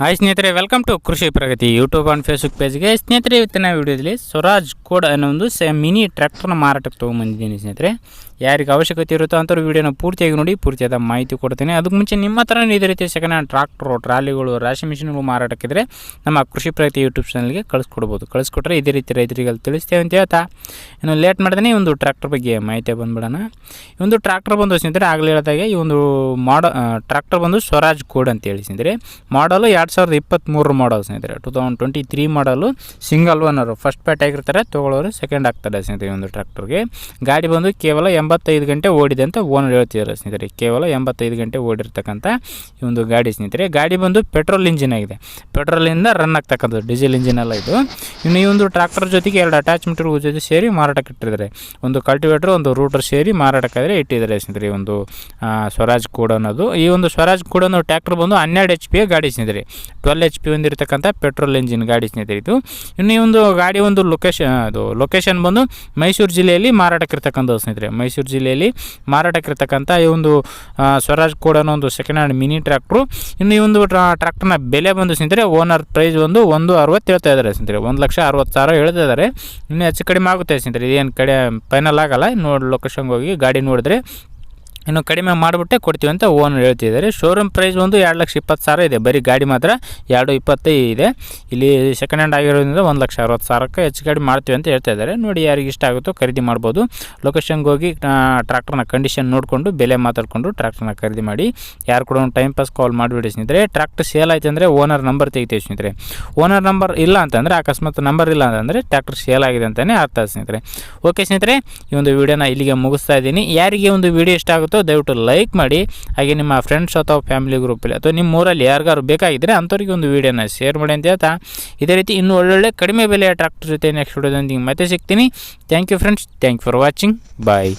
Hi ಸ್ನೇಹಿತರೆ welcome to Krishi Pragati YouTube and Facebook ಪೇಜ್ಗೆ ಸ್ನೇಹಿತರೆ, ಇವತ್ತಿನ ವಿಡಿಯೋದಲ್ಲಿ ಸ್ವರಾಜ್ ಕೋಡ್ ಅನ್ನೋ ಒಂದು ಸೆ, ಮಿನಿ ಟ್ರ್ಯಾಕ್ಟರ್ನ ಮಾರಾಟಕ್ಕೆ ತೊಗೊಂಬಂದಿದ್ದೀನಿ ಸ್ನೇಹಿತರೆ. ಯಾರಿಗೆ ಅವಶ್ಯಕತೆ ಇರುತ್ತೋ ಅಂಥವ್ರು ವೀಡಿಯೋನ ಪೂರ್ತಿಯಾಗಿ ನೋಡಿ, ಪೂರ್ತಿಯಾದ ಮಾಹಿತಿ ಕೊಡ್ತೇನೆ. ಅದಕ್ಕೆ ಮುಂಚೆ ನಿಮ್ಮ ಹತ್ರ ಇದೇ ರೀತಿ ಸೆಕೆಂಡ್ ಹ್ಯಾಂಡ್ ಟ್ರಾಕ್ಟ್ರು ಟ್ರಾಲಿಗಳು, ರಾಶಿ ಮಿಷಿನ್ಗಳು ಮಾರಾಟಕ್ಕಿದ್ರೆ ನಮ್ಮ ಕೃಷಿ ಪ್ರಗತಿ ಯೂಟ್ಯೂಬ್ ಚಾನಲ್ಗೆ ಕಳಿಸ್ಕೊಡ್ಬೋದು. ಕಳಿಸ್ಕೊಟ್ರೆ ಇದೇ ರೀತಿ ರೈತರಿಗೆ ತಿಳಿಸ್ತೇವೆ ಅಂತ ಹೇಳ್ತಾ. ಇನ್ನು ಲೇಟ್ ಮಾಡ್ದೇನೆ ಒಂದು ಟ್ರ್ಯಾಕ್ಟರ್ ಬಗ್ಗೆ ಮಾಹಿತಿ ಬಂದ್ಬಿಡೋಣ. ಈ ಒಂದು ಟ್ರ್ಯಾಕ್ಟರ್ ಬಂದು ಸ್ನೇಹಿತರೆ, ಆಗಲೇ ಹೇಳಿದಾಗೆ ಈ ಒಂದು ಮಾಡ ಟ್ರ್ಯಾಕ್ಟರ್ ಬಂದು ಸ್ವರಾಜ್ ಕೋಡ್ ಅಂತ ಹೇಳಿ ಸ್ನೇಹಿತರೆ. ಮಾಡಲು ಎರಡು ಸಾವಿರದ ಇಪ್ಪತ್ತ್ಮೂರು ಮಾಡಲ್ ಸ್ನೇಹಿತರೆ. Two thousand twenty three model single owner first Pat ಆಗಿರ್ತಾರೆ, ತೊಗೊಳ್ಳೋರು ಸೆಕೆಂಡ್ ಆಗ್ತಾರೆ ಸ್ನೇಹಿತರೆ ಒಂದು ಟ್ರ್ಯಾಕ್ಟರ್ಗೆ ಗಾಡಿ ಬಂದು ಕೇವಲ ಎಂಬತ್ತೈದು ಗಂಟೆ ಓಡಿದೆ ಅಂತ ಓನರ್ ಹೇಳ್ತಿದ್ದಾರೆ ಸ್ನೇಹಿತರೆ. ಕೇವಲ ಎಂಬತ್ತೈದು ಗಂಟೆ ಓಡಿರ್ತಕ್ಕಂಥ ಈ ಒಂದು ಗಾಡಿ ಸ್ನೇಹಿತರೆ. ಗಾಡಿ ಬಂದು ಪೆಟ್ರೋಲ್ ಇಂಜಿನ್ ಆಗಿದೆ. ಪೆಟ್ರೋಲಿಂದ ರನ್ ಆಗ್ತಕ್ಕಂಥದ್ದು ಡೀಸೆಲ್ ಇಂಜಿನ್ ಎಲ್ಲ ಇದು. ಇನ್ನು ಈ ಒಂದು ಟ್ರ್ಯಾಕ್ಟರ್ ಜೊತೆಗೆ ಎರಡು ಅಟ್ಯಾಚ್ಮೆಂಟ್ ಜೊತೆ ಸೇರಿ ಮಾರಾಟಕ್ಕೆ ಇಟ್ಟಿದ್ದಾರೆ. ಒಂದು ಕಲ್ಟಿವೇಟರ್ ಒಂದು ರೂಟರ್ ಸೇರಿ ಮಾರಾಟಕ್ಕಾದರೆ ಇಟ್ಟಿದ್ದಾರೆ ಸ್ನೇಹಿತರೆ ಈ ಒಂದು ಸ್ವರಾಜ್ ಕೂಡ ಅನ್ನೋದು. ಈ ಒಂದು ಸ್ವರಾಜ್ ಕೂಡ ಟ್ರ್ಯಾಕ್ಟರ್ ಬಂದು ಹನ್ನೆರಡು ಎಚ್ ಪಿ ಗಾಡಿ ಸ್ನೇಹಿತರೆ. ಟ್ವೆಲ್ ಎಚ್ ಪಿ ಹೊಂದಿರತಕ್ಕಂಥ ಪೆಟ್ರೋಲ್ ಇಂಜಿನ್ ಗಾಡಿ ಸ್ನೇಹಿತರೆ ಇದು. ಇನ್ನು ಈ ಒಂದು ಗಾಡಿ ಒಂದು ಲೊಕೇಶನ್ ಅದು ಲೊಕೇಶನ್ ಬಂದು ಮೈಸೂರು ಜಿಲ್ಲೆಯಲ್ಲಿ ಮಾರಾಟಕ್ಕೆ ಇರ್ತಕ್ಕಂಥ ಸ್ನೇಹಿತರೆ. ಮೈಸೂರು ಜಿಲ್ಲೆಯಲ್ಲಿ ಮಾರಾಟಕ್ಕಿರ್ತಕ್ಕಂಥ ಈ ಒಂದು ಸ್ವರಾಜ್ ಕೋಡ್ ಒಂದು ಸೆಕೆಂಡ್ ಹ್ಯಾಂಡ್ ಮಿನಿ ಟ್ರ್ಯಾಕ್ಟ್ರು ಇನ್ನು ಈ ಒಂದು ಟ್ರಾ ಟ್ರ್ಯಾಕ್ಟರ್ನ ಬೆಲೆ ಬಂದು ಸ್ನೇಹಿತರೆ ಓನರ್ ಪ್ರೈಸ್ ಒಂದು ಒಂದು ಅರವತ್ತು ಹೇಳ್ತಾ ಇದ್ದಾರೆ ಸ್ನೇಹಿತರೆ. ಒಂದು ಲಕ್ಷ ಅರವತ್ತು ಸಾವಿರ ಹೇಳ್ತಾ ಇದ್ದಾರೆ. ಇನ್ನು ಹೆಚ್ಚು ಕಡಿಮೆ ಆಗುತ್ತೆ ಸ್ನೇಹಿತರೆ. ಇದೇನು ಕಡೆ ಫೈನಲ್ ಆಗಲ್ಲ. ನೋಡಿ ಲೊಕೇಶನ್ಗೆ ಹೋಗಿ ಗಾಡಿ ನೋಡಿದ್ರೆ ಇನ್ನು ಕಡಿಮೆ ಮಾಡಿಬಿಟ್ಟೆ ಕೊಡ್ತೀವಿ ಅಂತ ಓನರ್ ಹೇಳ್ತಿದ್ದಾರೆ. ಶೋರೂಮ್ ಪ್ರೈಸ್ ಒಂದು ಎರಡು ಲಕ್ಷ ಇಪ್ಪತ್ತು ಸಾವಿರ ಇದೆ. ಬರೀ ಗಾಡಿ ಮಾತ್ರ ಎರಡು ಇಪ್ಪತ್ತೈದು ಇದೆ. ಇಲ್ಲಿ ಸೆಕೆಂಡ್ ಹ್ಯಾಂಡ್ ಆಗಿರೋದ್ರಿಂದ ಒಂದು ಲಕ್ಷ ಅರವತ್ತು ಸಾವಿರಕ್ಕೆ ಹೆಚ್ಚು ಗಾಡಿ ಮಾಡ್ತೀವಿ ಅಂತ ಹೇಳ್ತಾ ಇದ್ದಾರೆ. ನೋಡಿ ಯಾರಿಗೆ ಇಷ್ಟ ಆಗುತ್ತೋ ಖರೀದಿ ಮಾಡ್ಬೋದು. ಲೊಕೇಶನ್ಗೆ ಹೋಗಿ ಟ್ರ್ಯಾಕ್ಟರ್ನ ಕಂಡೀಷನ್ ನೋಡಿಕೊಂಡು, ಬೆಲೆ ಮಾತಾಡಿಕೊಂಡು ಟ್ರ್ಯಾಕ್ಟರ್ನ ಖರೀದಿ ಮಾಡಿ. ಯಾರು ಕೂಡ ಒಂದು ಟೈಮ್ ಪಾಸ್ ಕಾಲ್ ಮಾಡಿಬಿಡಿ ಸ್ನೇಹಿತರೆ. ಟ್ರ್ಯಾಕ್ಟರ್ ಸೇಲ್ ಆಯ್ತು ಅಂದರೆ ಓನರ್ ನಂಬರ್ ತೆಗಿತೀವಿ ಸ್ನೇಹಿತರೆ. ಓನರ್ ನಂಬರ್ ಇಲ್ಲ ಅಂತಂದರೆ, ಅಕಸ್ಮಾತ್ ನಂಬರ್ ಇಲ್ಲ ಅಂತಂದರೆ ಟ್ರ್ಯಾಕ್ಟರ್ ಸೇಲ್ ಆಗಿದೆ ಅಂತಲೇ ಅರ್ಥ ಸ್ನೇಹಿತರೆ. ಓಕೆ ಸ್ನೇಹಿತರೆ, ಈ ಒಂದು ವಿಡಿಯೋನ ಇಲ್ಲಿಗೆ ಮುಗಿಸ್ತಾ ಇದ್ದೀನಿ. ಯಾರಿಗೆ ಒಂದು ವಿಡಿಯೋ ಇಷ್ಟ ಆಗುತ್ತೋ ದಯವಿಟ್ಟು ಲೈಕ್ ಮಾಡಿ. ಹಾಗೆ ನಿಮ್ಮ ಫ್ರೆಂಡ್ಸ್ ಅಥವಾ ಫ್ಯಾಮಿಲಿ ಗ್ರೂಪಲ್ಲಿ ಅಥವಾ ನಿಮ್ಮ ಊರಲ್ಲಿ ಯಾರಿಗಾರು ಬೇಕಾಗಿದ್ದರೆ ಅಂಥವ್ರಿಗೆ ಒಂದು ವಿಡಿಯೋನ ಶೇರ್ ಮಾಡಿ ಅಂತ ಹೇಳ್ತಾ. ಇದೇ ರೀತಿ ಇನ್ನೂ ಒಳ್ಳೊಳ್ಳೆ ಕಡಿಮೆ ಬೆಲೆಯ ಟ್ರ್ಯಾಕ್ಟರ್ ಜೊತೆ ನೆಕ್ಸ್ಟ್ ವಿಡಿಯೋದೊಂದಿಗೆ ಮತ್ತೆ ಸಿಗ್ತೀನಿ. Thank you friends thank for watching bye